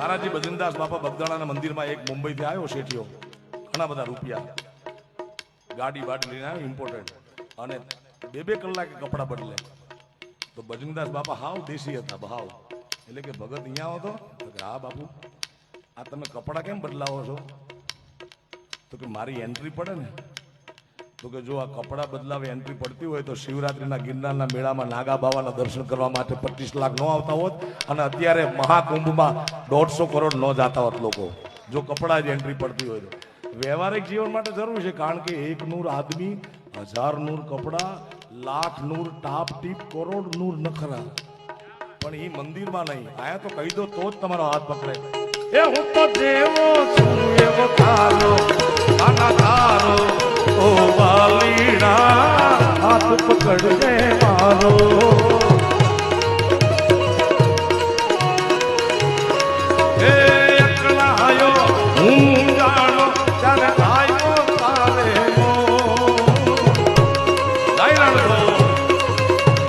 મારાજી ભજનદાસ બાપા બગદાણાના મંદિરમાં એક મુંબઈથી આવ્યો શેઠિયો. ઘણા બધા રૂપિયા. ગાડી બાડી લઈને આવ્યો ઇમ્પોર્ટન્ટ અને બે બે કલાકે કપડાં બદલે. તો ભજનદાસ બાપા હાવ દેશી હતા, ભાવ. એટલે કે ભગત અહીંયા આવો તો તો કે હા બાપુ, આ તમે કપડાં કેમ બદલાવો છો? તો કે મારી એન્ટ્રી પડે ને તો કે જો આ કપડાં બદલાવે એન્ટ્રી પડતી હોય તો શિવરાત્રિના ગિરનારના મેળામાં નાગા બાવાના દર્શન કરવા માટે પચીસ લાખ ન આવતા હોત અને અત્યારે મહાકુંભમાં દોઢસો કરોડ ન જાતા હોત લોકો. જો કપડાં જ એન્ટ્રી પડતી હોય તો. વ્યવહારિક જીવન માટે જરૂર છે, કારણ કે એક નૂર આદમી, હજાર નૂર કપડાં, લાખ નૂર ટાપ ટીપ, કરોડ નૂર નખરા. પણ એ મંદિરમાં નહીં. આયા તો કહી દો તો જ તમારો હાથ પકડે એ હું તો જેવો છું એવો તારો. પકડજે મારો.